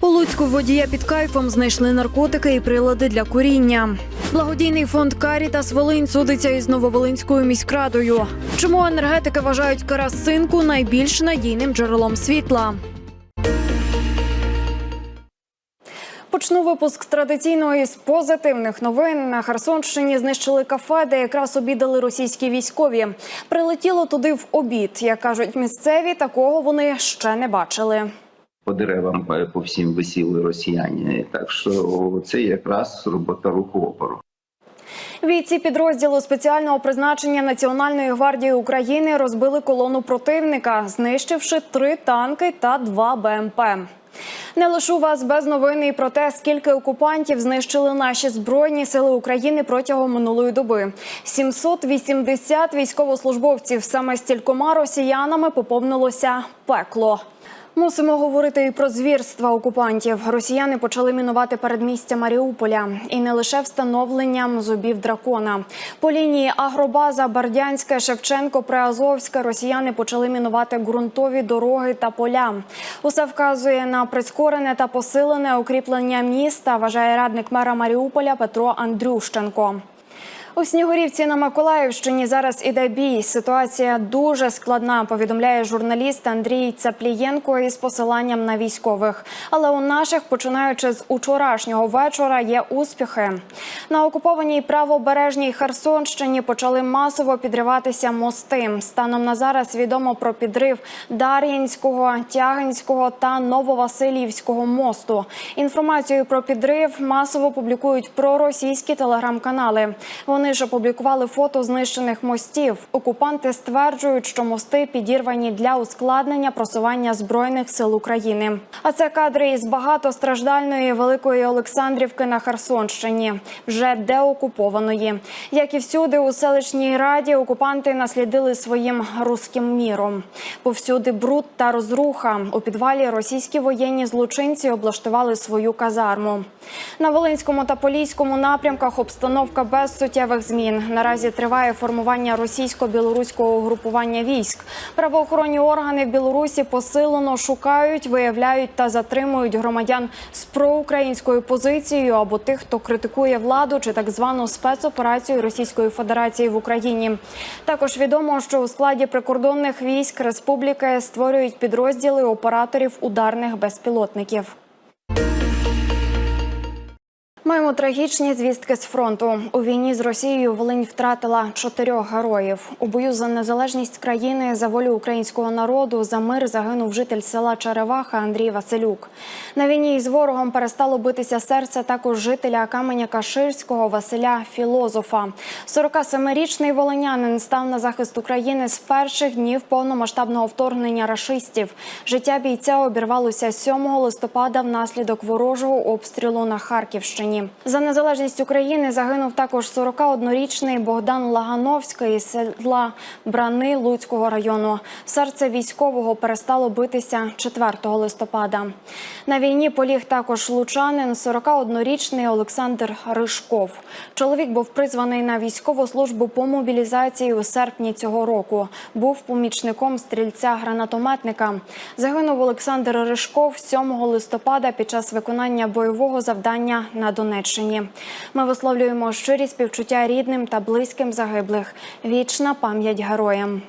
У Луцьку водія під кайфом знайшли наркотики і прилади для куріння. Благодійний фонд Карітас Волинь судиться із Нововолинською міськрадою. Чому енергетики вважають карасинку найбільш надійним джерелом світла? Почну випуск традиційно із позитивних новин. На Херсонщині знищили кафе, де якраз обідали російські військові. Прилетіло туди в обід. Як кажуть місцеві, такого вони ще не бачили. По деревам е, по всім висіли росіяни. Так що це якраз робота рук опору. Бійці підрозділу спеціального призначення Національної гвардії України розбили колону противника, знищивши три танки та два БМП. Не лишу вас без новини і про те, скільки окупантів знищили наші збройні сили України протягом минулої доби. 780 військовослужбовців саме стількома росіянами поповнилося пекло. Мусимо говорити і про звірства окупантів. Росіяни почали мінувати передмістя Маріуполя, і не лише встановленням зубів дракона. По лінії Агробаза, Бардянська, Шевченко, Приазовська росіяни почали мінувати ґрунтові дороги та поля. Усе вказує на прискорене та посилене укріплення міста. Вважає радник мера Маріуполя Петро Андрющенко. У Снігурівці на Миколаївщині зараз іде бій. Ситуація дуже складна. Повідомляє журналіст Андрій Цаплієнко із посиланням на військових. Але у наших, починаючи з учорашнього вечора, є успіхи. На окупованій правобережній Херсонщині почали масово підриватися мости. Станом на зараз відомо про підрив Дар'їнського, Тягинського та Нововасилівського мосту. Інформацію про підрив масово публікують проросійські телеграм-канали. Вони ж опублікували фото знищених мостів. Окупанти стверджують, що мости підірвані для ускладнення просування збройних сил України. А це кадри із багатостраждальної великої Олександрівки на Херсонщині, вже деокупованої. Як і всюди, у селищній раді окупанти наслідили своїм руським міром. Повсюди бруд та розруха. У підвалі російські воєнні злочинці облаштували свою казарму. На Волинському та Поліському напрямках обстановка без суттєвих змін. Наразі триває формування російсько-білоруського угрупування військ. Правоохоронні органи в Білорусі посилено шукають, виявляють та затримують громадян з проукраїнською позицією або тих, хто критикує владу чи так звану спецоперацію Російської Федерації в Україні. Також відомо, що у складі прикордонних військ республіки створюють підрозділи операторів ударних безпілотників. Маємо трагічні звістки з фронту. У війні з Росією Волинь втратила чотирьох героїв. У бою за незалежність країни за волю українського народу за мир загинув житель села Череваха Андрій Василюк. На війні із ворогом перестало битися серце також жителя каменя Каширського Василя Філозофа. 47-річний волинянин став на захист України з перших днів повномасштабного вторгнення рашистів. Життя бійця обірвалося 7 листопада внаслідок ворожого обстрілу на Харківщині. За незалежність України загинув також 41-річний Богдан Лагановський із села Брани Луцького району. Серце військового перестало битися 4 листопада. На війні поліг також лучанин, 41-річний Олександр Ришков. Чоловік був призваний на військову службу по мобілізації у серпні цього року. Був помічником стрільця-гранатометника. Загинув Олександр Ришков 7 листопада під час виконання бойового завдання на Донеччині. Ми висловлюємо щирі співчуття рідним та близьким загиблих. Вічна пам'ять героям.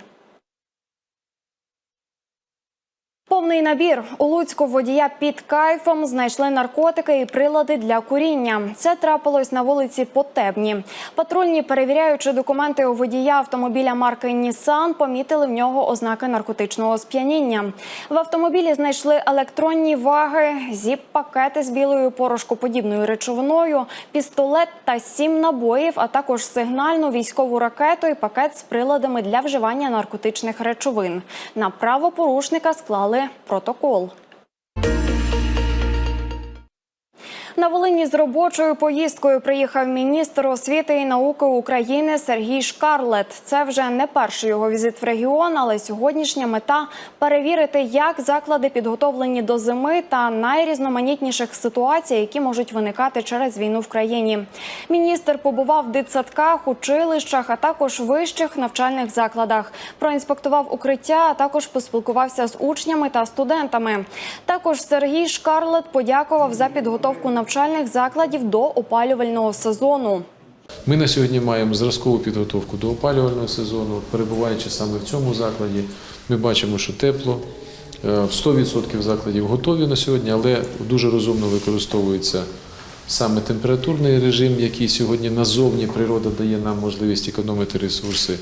Повний набір у Луцьку водія під кайфом знайшли наркотики і прилади для куріння. Це трапилось на вулиці Потебні. Патрульні, перевіряючи документи у водія автомобіля марки Нісан, помітили в нього ознаки наркотичного сп'яніння. В автомобілі знайшли електронні ваги, зіп-пакети з білою порошкоподібною речовиною, пістолет та сім набоїв, а також сигнальну військову ракету і пакет з приладами для вживання наркотичних речовин. На правопорушника склали протокол. На Волині з робочою поїздкою приїхав міністр освіти і науки України Сергій Шкарлет. Це вже не перший його візит в регіон, але сьогоднішня мета перевірити, як заклади підготовлені до зими та найрізноманітніших ситуацій, які можуть виникати через війну в країні. Міністр побував в дитсадках, училищах, а також вищих навчальних закладах. Проінспектував укриття, а також поспілкувався з учнями та студентами. Також Сергій Шкарлет подякував за підготовку навчальних закладів до опалювального сезону. Ми на сьогодні маємо зразкову підготовку до опалювального сезону. Перебуваючи саме в цьому закладі, ми бачимо, що тепло. Е, В 100% закладів готові на сьогодні, але дуже розумно використовується саме температурний режим, який сьогодні назовні природа дає нам можливість економити ресурси.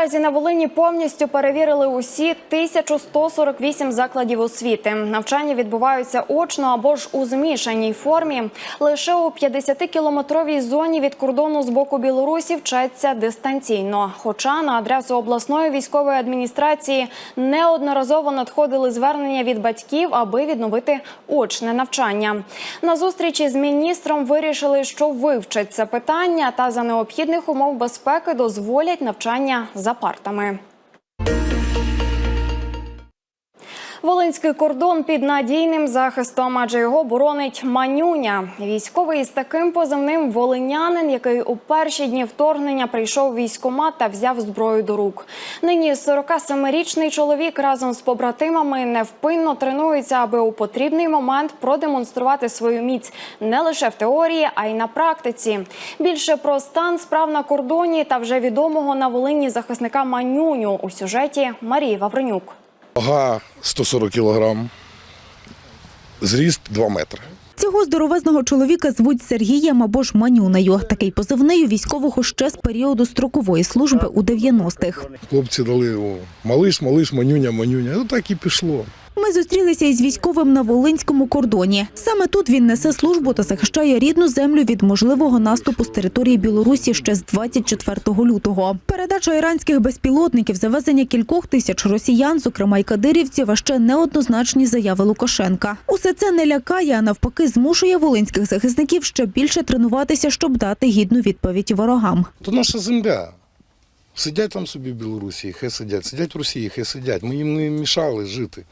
Наразі на Волині повністю перевірили усі 1148 закладів освіти. Навчання відбуваються очно або ж у змішаній формі. Лише у 50-кілометровій зоні від кордону з боку Білорусі вчаться дистанційно. Хоча на адресу обласної військової адміністрації неодноразово надходили звернення від батьків, аби відновити очне навчання. На зустрічі з міністром вирішили, що вивчать це питання та за необхідних умов безпеки дозволять навчання за партами. Волинський кордон під надійним захистом, адже його боронить манюня. Військовий із таким позивним волинянин, який у перші дні вторгнення прийшов в військкомат та взяв зброю до рук. Нині 47-річний чоловік разом з побратимами невпинно тренується, аби у потрібний момент продемонструвати свою міць не лише в теорії, а й на практиці. Більше про стан справ на кордоні та вже відомого на Волині захисника Манюню у сюжеті Марії Вавренюк. Вага 140 кілограм, зріст 2 метри. Цього здоровезного чоловіка звуть Сергієм або ж Манюнею. Такий позивний у військового ще з періоду строкової служби у 90-х. Хлопці дали його малиш, малиш, манюня, манюня. Ну так і пішло. Ми зустрілися із військовим на волинському кордоні. Саме тут він несе службу та захищає рідну землю від можливого наступу з території Білорусі ще з 24 лютого. Передача іранських безпілотників, завезення кількох тисяч росіян, зокрема й кадирівців, а ще неоднозначні заяви Лукашенка. Усе це не лякає, а навпаки, змушує волинських захисників ще більше тренуватися, щоб дати гідну відповідь ворогам. То наша земля. Сидять там собі в Білорусі, хай сидять. Сидять в Росії, хай сидять. Ми їм не мішали жити.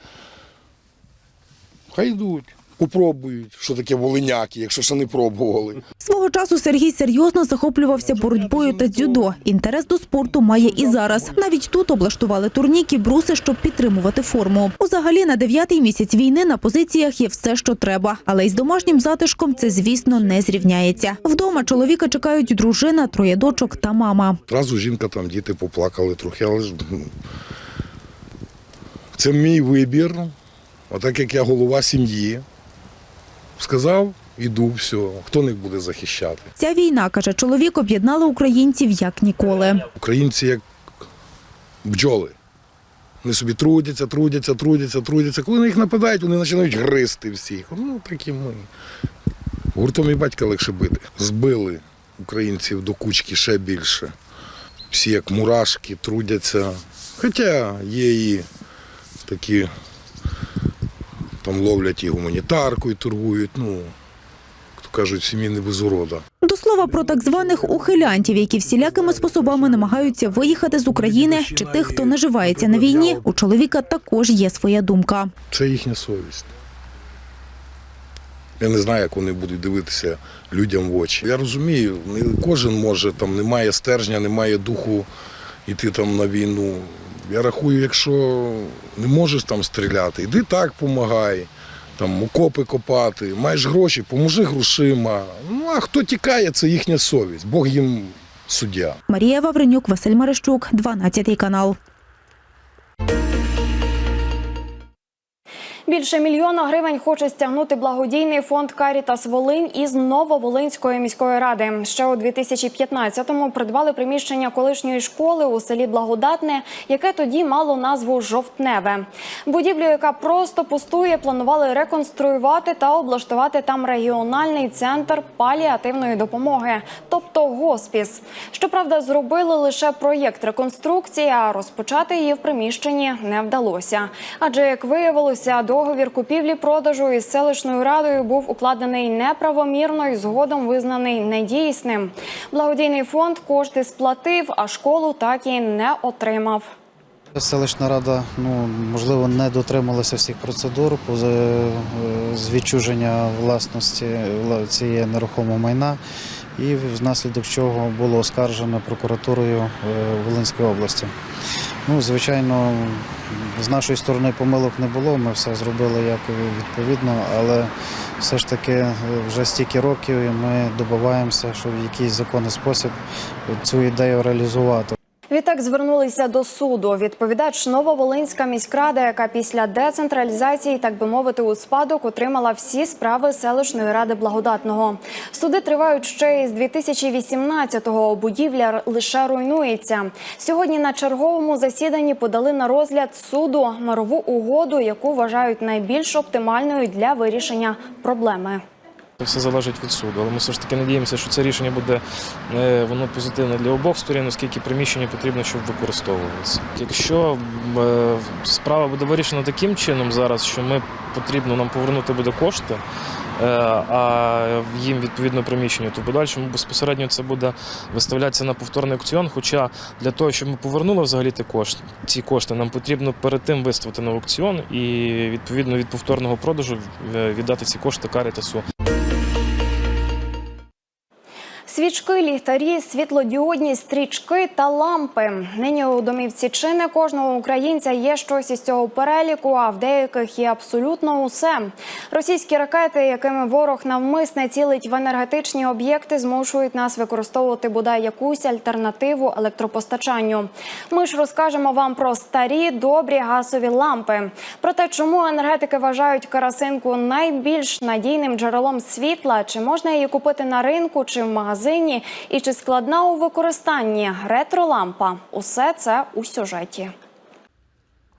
Хай йдуть, попробують, що таке волиняки, якщо ще не пробували. Свого часу Сергій серйозно захоплювався боротьбою та дзюдо. Інтерес до спорту має і зараз. Навіть тут облаштували турніки, бруси, щоб підтримувати форму. Взагалі на дев'ятий місяць війни на позиціях є все, що треба. Але із домашнім затишком це, звісно, не зрівняється. Вдома чоловіка чекають дружина, троє дочок та мама. Зразу жінка там, діти поплакали трохи, але ж ну, це мій вибір. Отак як я голова сім'ї. Сказав, іду, все, хто не буде захищати. Ця війна, каже чоловік, об'єднала українців як ніколи. Українці як бджоли. Вони собі трудяться, трудяться, трудяться, трудяться. Коли на них нападають, вони починають гризти всіх. Ну, такі ми. Гуртом і батька легше бити. Збили українців до кучки ще більше. Всі як мурашки, трудяться. Хоча є і такі, там ловлять і гуманітарку, і торгують. Ну, як то кажуть, сім'ї не без урода. До слова про так званих ухилянтів, які всілякими способами намагаються виїхати з України, чи тих, хто наживається на війні, у чоловіка також є своя думка. Це їхня совість. Я не знаю, як вони будуть дивитися людям в очі. Я розумію, не кожен може, там немає стержня, немає духу йти там на війну. Я рахую, якщо не можеш там стріляти, іди так помагай, там окопи копати, маєш гроші, поможи грошима. Ну а хто тікає, це їхня совість. Бог їм суддя. Марія Вавренюк, Василь Марищук, 12 канал. Більше мільйона гривень хоче стягнути благодійний фонд Карітас Волинь із Нововолинської міської ради. Ще у 2015-му придбали приміщення колишньої школи у селі Благодатне, яке тоді мало назву Жовтневе. Будівлю, яка просто пустує, планували реконструювати та облаштувати там регіональний центр паліативної допомоги, тобто госпіс. Щоправда, зробили лише проєкт реконструкції, а розпочати її в приміщенні не вдалося. Адже як виявилося, до договір купівлі-продажу із селищною радою був укладений неправомірно і згодом визнаний недійсним. Благодійний фонд кошти сплатив, а школу так і не отримав. Селищна рада, ну можливо, не дотрималася всіх процедур з- е, відчуження власності вла- цієї нерухомого майна, і внаслідок чого було оскаржено прокуратурою е, Волинської області. Ну, звичайно, з нашої сторони помилок не було. Ми все зробили як відповідно, але все ж таки е, вже стільки років і ми добиваємося, щоб в якийсь законний спосіб цю ідею реалізувати. Відтак звернулися до суду. Відповідач Нововолинська міськрада, яка після децентралізації, так би мовити, у спадок отримала всі справи селищної ради благодатного. Суди тривають ще із 2018-го. Будівля лише руйнується. Сьогодні на черговому засіданні подали на розгляд суду мирову угоду, яку вважають найбільш оптимальною для вирішення проблеми. Все залежить від суду, але ми все ж таки надіємося, що це рішення буде е, воно позитивне для обох сторін, оскільки приміщення потрібно, щоб використовувалося. Якщо е, справа буде вирішена таким чином зараз, що ми потрібно нам повернути буде кошти, е, а їм відповідно приміщення, то в подальшому безпосередньо це буде виставлятися на повторний аукціон. Хоча для того, щоб ми повернули взагалі ті кошти, ці кошти, нам потрібно перед тим виставити на аукціон і відповідно від повторного продажу віддати ці кошти Карітасу. Свічки, ліхтарі, світлодіодні стрічки та лампи. Нині у домівці чи не кожного українця є щось із цього переліку, а в деяких є абсолютно усе. Російські ракети, якими ворог навмисне цілить в енергетичні об'єкти, змушують нас використовувати бодай якусь альтернативу електропостачанню. Ми ж розкажемо вам про старі добрі газові лампи. Про те, чому енергетики вважають керосинку найбільш надійним джерелом світла, чи можна її купити на ринку чи в магазині, і чи складна у використанні ретролампа. Усе це у сюжеті.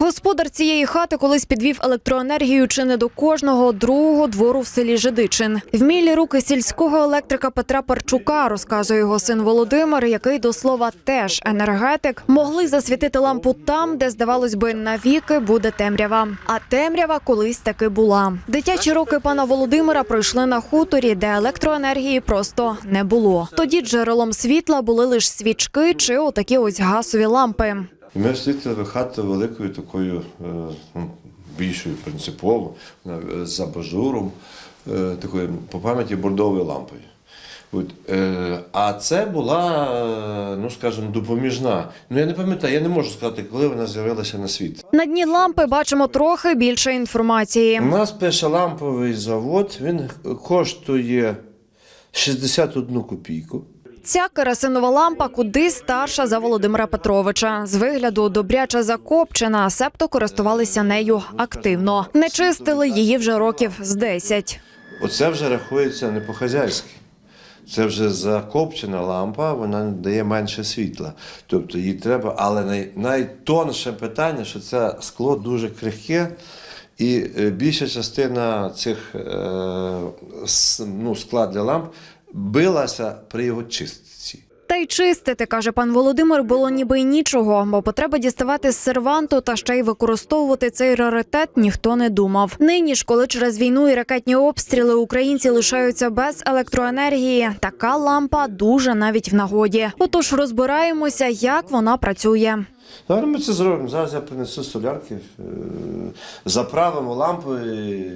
Господар цієї хати колись підвів електроенергію чи не до кожного другого двору в селі Жидичин. Вмілі руки сільського електрика Петра Парчука, розказує його син Володимир, який до слова теж енергетик, могли засвітити лампу там, де здавалось би навіки буде темрява. А темрява колись таки була. Дитячі роки пана Володимира пройшли на хуторі, де електроенергії просто не було. Тоді джерелом світла були лише свічки чи отакі ось газові лампи. І Ми встретили хату великою такою е, ну, більшою принципово, е, з абажуром, е, такою по пам'яті бордовою лампою. От, е, а це була, ну скажімо, допоміжна. Ну я не пам'ятаю, я не можу сказати, коли вона з'явилася на світ. На дні лампи бачимо трохи більше інформації. У нас пише ламповий завод, він коштує 61 копійку. Ця керосинова лампа куди старша за Володимира Петровича. З вигляду добряча закопчена, себто користувалися нею активно. Не чистили її вже років з 10. Оце вже рахується не по-хазяйськи. Це вже закопчена лампа, вона дає менше світла. Тобто їй треба, але най, найтонше питання, що це скло дуже крихке, і е, більша частина цих е, ну, скла для ламп билася при його чистці. Та й чистити, каже пан Володимир, було ніби й нічого, бо потреба діставати з серванту та ще й використовувати цей раритет ніхто не думав. Нині ж, коли через війну і ракетні обстріли українці лишаються без електроенергії, така лампа дуже навіть в нагоді. Отож розбираємося, як вона працює. Зараз ми це зробимо. Зараз я принесу солярки, е, заправимо лампу і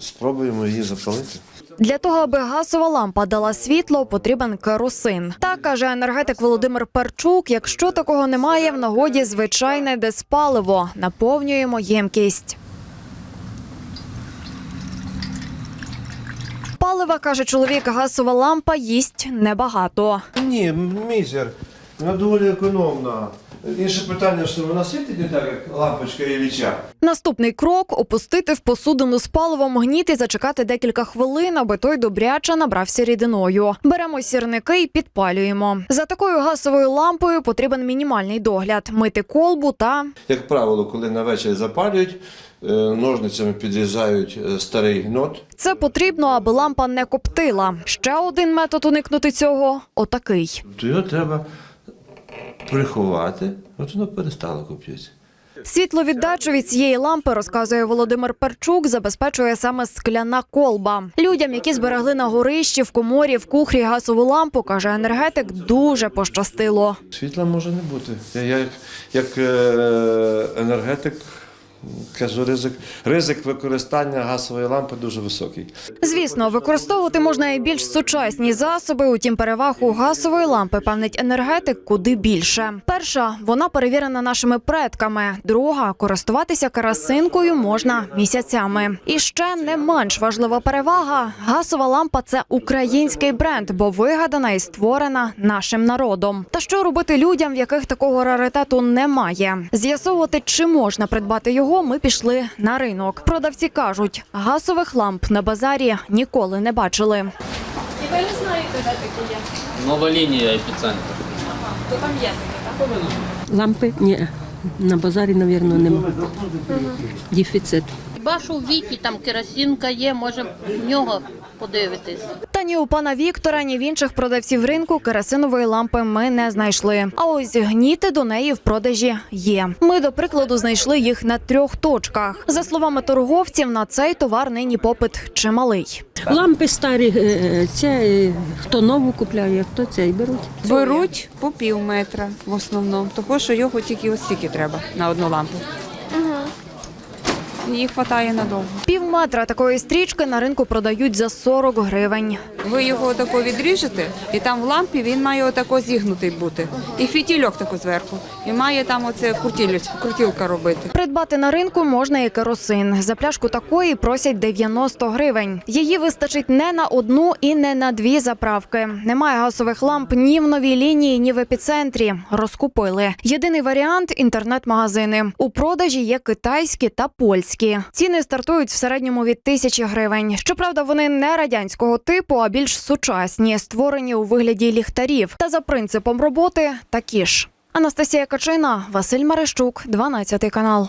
спробуємо її запалити. Для того, аби газова лампа дала світло, потрібен керосин. Так каже енергетик Володимир Парчук. Якщо такого немає, в нагоді звичайне диспаливо. Наповнюємо ємкість. Палива, каже чоловік, газова лампа їсть небагато. Ні, мізер. Вона доволі економна. Інше питання, що вона світить не так, як лампочка Ілліча. Наступний крок опустити в посудину з паливом гніт і зачекати декілька хвилин, аби той добряче набрався рідиною. Беремо сірники і підпалюємо. За такою газовою лампою потрібен мінімальний догляд: мити колбу та Як правило, коли на вечір запалюють, е, ножницями підрізають е, старий гнот. це потрібно, аби лампа не коптила. Ще один метод уникнути цього отакий. То його треба приховати, от воно перестало коптитися. Світловіддачу від цієї лампи, розказує Володимир Перчук, забезпечує саме скляна колба. Людям, які зберегли на горищі, в коморі, в кухрі газову лампу, каже енергетик, дуже пощастило. Світла може не бути. Я, я як, як е, енергетик кажу, ризик, ризик використання газової лампи дуже високий. Звісно, використовувати можна і більш сучасні засоби. Утім, переваг у газової лампи певнить енергетик куди більше. Перша вона перевірена нашими предками. Друга користуватися керосинкою можна місяцями. І ще не менш важлива перевага: газова лампа це український бренд, бо вигадана і створена нашим народом. Та що робити людям, в яких такого раритету немає? З'ясовувати, чи можна придбати його, ми пішли на ринок. Продавці кажуть, газових ламп на базарі ніколи не бачили. Нова лінія епіцентр. То там є Лампи? Ні. На базарі, мабуть, немає. Дефіцит. Бачу в вікі там керосинка є, може в нього подивитись. Та ні у пана Віктора, ні в інших продавців ринку керосинової лампи ми не знайшли. А ось гніти до неї в продажі є. Ми, до прикладу, знайшли їх на трьох точках. За словами торговців, на цей товар нині попит чималий. Лампи старі, е, це е, хто нову купляє, хто цей беруть. Беруть по пів метра в основному, тому що його тільки ось стільки треба на одну лампу. Їх вистачає надовго. Пів метра такої стрічки на ринку продають за 40 гривень. Ви його отако відріжете, і там в лампі він має отако зігнутий бути. І фітільок тако зверху. І має там оце крутілка робити. Придбати на ринку можна і керосин. За пляшку такої просять 90 гривень. Її вистачить не на одну і не на дві заправки. Немає газових ламп ні в новій лінії, ні в епіцентрі. Розкупили. Єдиний варіант інтернет-магазини. У продажі є китайські та польські. Ціни стартують в середньому від тисячі гривень. Щоправда, вони не радянського типу, а більш сучасні, створені у вигляді ліхтарів. Та за принципом роботи такі ж. Анастасія Качина, Василь Марещук, 12 канал.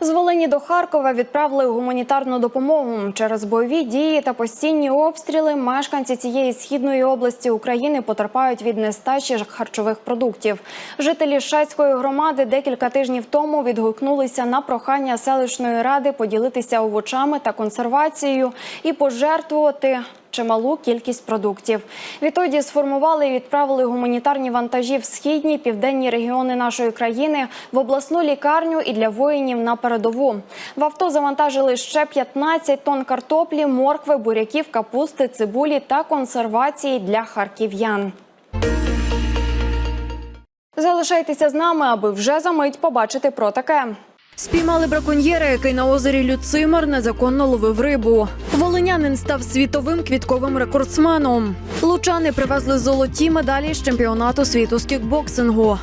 З Волині до Харкова відправили гуманітарну допомогу. Через бойові дії та постійні обстріли мешканці цієї східної області України потерпають від нестачі харчових продуктів. Жителі Шацької громади декілька тижнів тому відгукнулися на прохання селищної ради поділитися овочами та консервацією і пожертвувати чималу кількість продуктів. Відтоді сформували і відправили гуманітарні вантажі в східні південні регіони нашої країни в обласну лікарню і для воїнів на передову. В авто завантажили ще 15 тонн картоплі, моркви, буряків, капусти, цибулі та консервації для харків'ян. Залишайтеся з нами, аби вже за мить побачити про таке. Спіймали браконьєра, який на озері Люцимер незаконно ловив рибу. Волинянин став світовим квітковим рекордсменом. Лучани привезли золоті медалі з чемпіонату світу з кікбоксингу.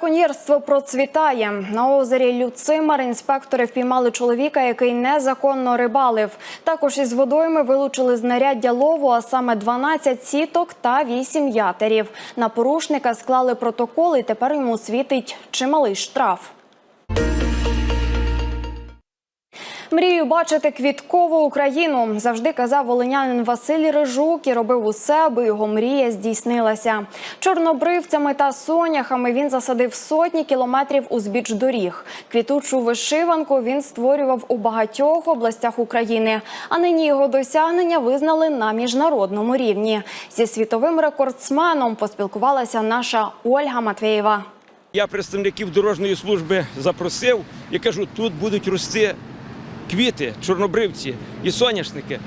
Браконьєрство процвітає на озері Люцимар. Інспектори впіймали чоловіка, який незаконно рибалив. Також із водойми вилучили знаряддя лову, а саме 12 сіток та 8 ятерів. На порушника склали протокол, і тепер йому світить чималий штраф. Мрію бачити квіткову Україну. Завжди казав волинянин Василь Рижук і робив усе, аби його мрія здійснилася. Чорнобривцями та соняхами він засадив сотні кілометрів узбіч доріг. Квітучу вишиванку він створював у багатьох областях України. А нині його досягнення визнали на міжнародному рівні. Зі світовим рекордсменом поспілкувалася наша Ольга Матвєєва. Я представників дорожньої служби запросив і кажу, тут будуть рости квіти, чорнобривці і соняшники.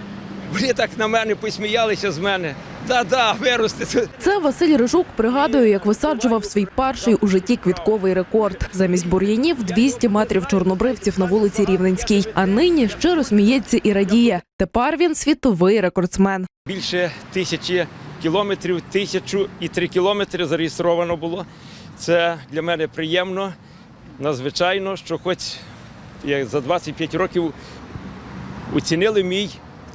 Вони так на мене посміялися з мене. Да-да, виросте. Це Василь Рижук пригадує, як висаджував свій перший у житті квітковий рекорд. Замість бур'янів 200 метрів чорнобривців на вулиці Рівненській. А нині щиро сміється і радіє. Тепер він світовий рекордсмен. Більше тисячі кілометрів, тисячу і три кілометри зареєстровано було. Це для мене приємно, надзвичайно, що хоч за 25 років оцінили мій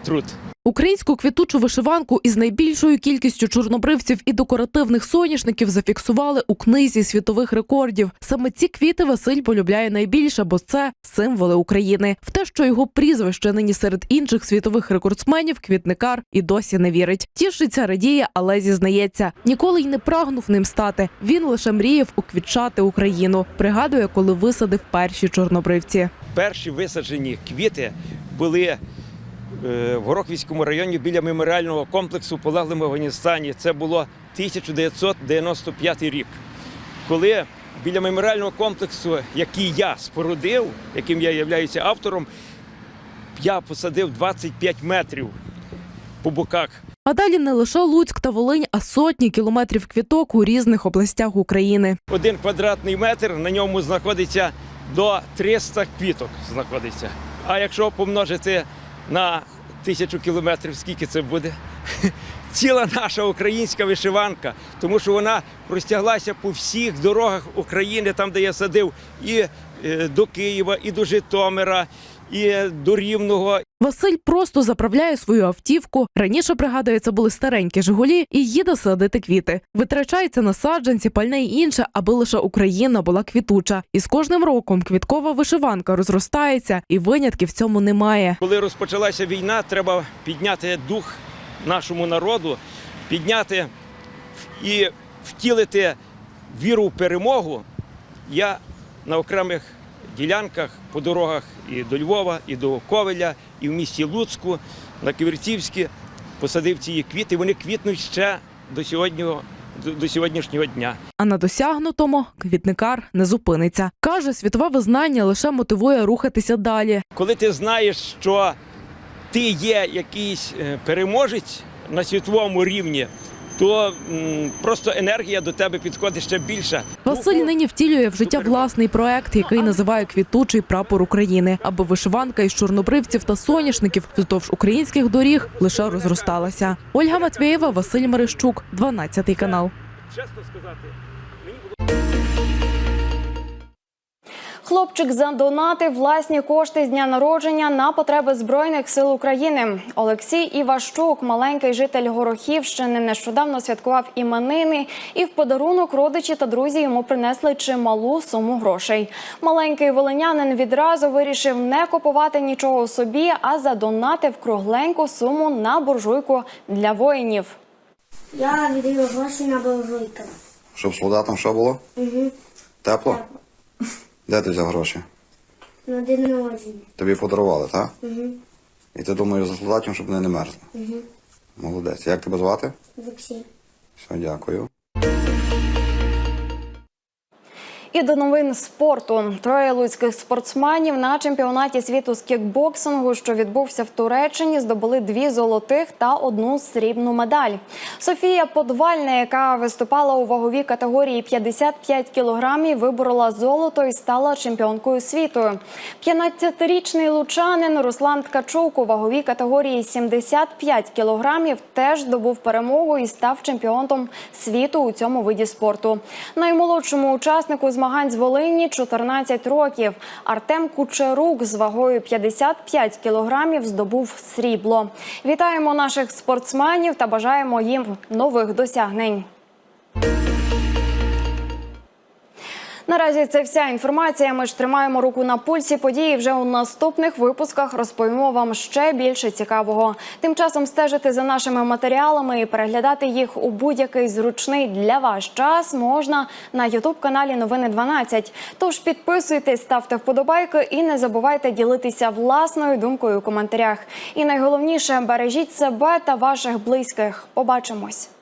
труд. Українську квітучу вишиванку із найбільшою кількістю чорнобривців і декоративних соняшників зафіксували у книзі світових рекордів. Саме ці квіти Василь полюбляє найбільше, бо це символи України. В те, що його прізвище нині серед інших світових рекордсменів, квітникар і досі не вірить. Тішиться, радіє, але зізнається, ніколи й не прагнув ним стати. Він лише мріяв уквітчати Україну. Пригадує, коли висадив перші чорнобривці. Перші висаджені квіти були в Горохівському районі біля меморіального комплексу полеглим в Афганістані. Це було 1995 рік. Коли біля меморіального комплексу, який я спорудив, яким я являюся автором, я посадив 25 метрів по боках А далі не лише Луцьк та Волинь, а сотні кілометрів квіток у різних областях України. Один квадратний метр, на ньому знаходиться до 300 квіток. знаходиться. А якщо помножити на тисячу кілометрів, скільки це буде? Ціла наша українська вишиванка, тому що вона простяглася по всіх дорогах України, там, де я садив, і е, до Києва, і до Житомира, і до Рівного, Василь просто заправляє свою автівку. Раніше пригадує, це були старенькі Жигулі, і їде садити квіти. Витрачається на саджанці, пальне й інше, аби лише Україна була квітуча. І з кожним роком квіткова вишиванка розростається, і винятків в цьому немає. Коли розпочалася війна, треба підняти дух нашому народу, підняти і втілити віру в перемогу. Я на окремих ділянках по дорогах і до Львова, і до Ковеля, і в місті Луцьку, на Ківерцівській посадив ці квіти. Вони квітнуть ще до сьогоднішнього, до- до сьогоднішнього дня. А на досягнутому квітникар не зупиниться. Каже, світове визнання лише мотивує рухатися далі. Коли ти знаєш, що ти є якийсь е, переможець на світовому рівні, то м, просто енергія до тебе підходить ще більше. Василь нині втілює в життя власний проект, який називає квітучий прапор України, аби вишиванка із чорнобривців та соняшників вздовж українських доріг лише розросталася. Ольга Матвєєва, Василь Мерещук, 12 канал. Чесно сказати, Хлопчик задонатив власні кошти з дня народження на потреби збройних сил України. Олексій Іващук, маленький житель Горохівщини, нещодавно святкував іменини, і в подарунок родичі та друзі йому принесли чималу суму грошей. Маленький волинянин відразу вирішив не купувати нічого собі, а задонатив кругленьку суму на буржуйку для воїнів. Я віддаю гроші на буржуйку. Щоб солдатам що було? Угу. Тепло? Де ти взяв гроші? На день народження. Тобі подарували, так? Угу. І ти думаєш за солдатів, щоб вони не мерзли. Угу. Молодець. Як тебе звати? Олексій. Все, дякую. І до новин спорту. Троє луцьких спортсменів на чемпіонаті світу з кікбоксингу, що відбувся в Туреччині, здобули дві золотих та одну срібну медаль. Софія Подвальна, яка виступала у ваговій категорії 55 кілограмів, виборола золото і стала чемпіонкою світу. 15-річний лучанин Руслан Ткачук у ваговій категорії 75 кілограмів теж здобув перемогу і став чемпіоном світу у цьому виді спорту. Наймолодшому учаснику змагань з Волині 14 років. Артем Кучерук з вагою 55 кілограмів здобув срібло. Вітаємо наших спортсменів та бажаємо їм нових досягнень. Наразі це вся інформація. Ми ж тримаємо руку на пульсі події. Вже у наступних випусках розповімо вам ще більше цікавого. Тим часом стежити за нашими матеріалами і переглядати їх у будь-який зручний для вас час можна на Ютуб каналі Новини 12. Тож підписуйтесь, ставте вподобайки і не забувайте ділитися власною думкою у коментарях. І найголовніше бережіть себе та ваших близьких. Побачимось.